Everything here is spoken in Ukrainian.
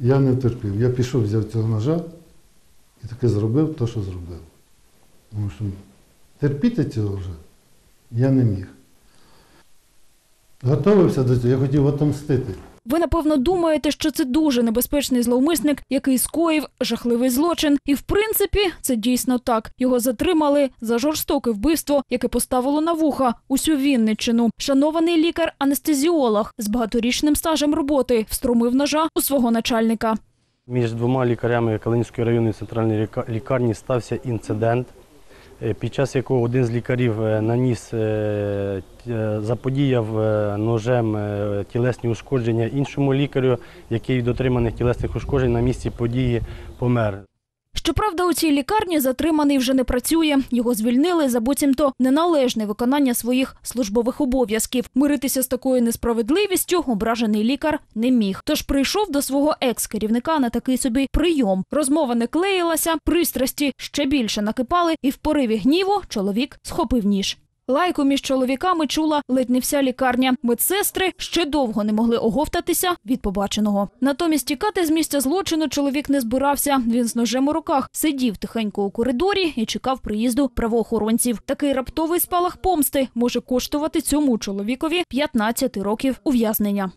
Я не терпів. Я пішов, взяв цього ножа і таки зробив те, що зробив. Тому що терпіти цього вже я не міг. Готовився до цього, я хотів отомстити. Ви напевно думаєте, що це дуже небезпечний зловмисник, який скоїв жахливий злочин. І в принципі, це дійсно так. Його затримали за жорстоке вбивство, яке поставило на вуха усю Вінниччину. Шанований лікар-анестезіолог з багаторічним стажем роботи встромив ножа у свого начальника. Між двома лікарями Калинівської районної центральної ліка- лікарні стався інцидент, під час якого один з лікарів е, наніс, е, е, заподіяв е, ножем е, тілесні ушкодження іншому лікарю, який від отриманих тілесних ушкоджень на місці події помер. Щоправда, у цій лікарні затриманий вже не працює. Його звільнили за буцімто неналежне виконання своїх службових обов'язків. Миритися з такою несправедливістю ображений лікар не міг. Тож прийшов до свого екс-керівника на такий собі прийом. Розмова не клеїлася, пристрасті ще більше накипали, і в пориві гніву чоловік схопив ніж. Лайку між чоловіками чула ледь не вся лікарня. Медсестри ще довго не могли оговтатися від побаченого. Натомість тікати з місця злочину чоловік не збирався. Він з ножем у руках сидів тихенько у коридорі і чекав приїзду правоохоронців. Такий раптовий спалах помсти може коштувати цьому чоловікові 15 років ув'язнення.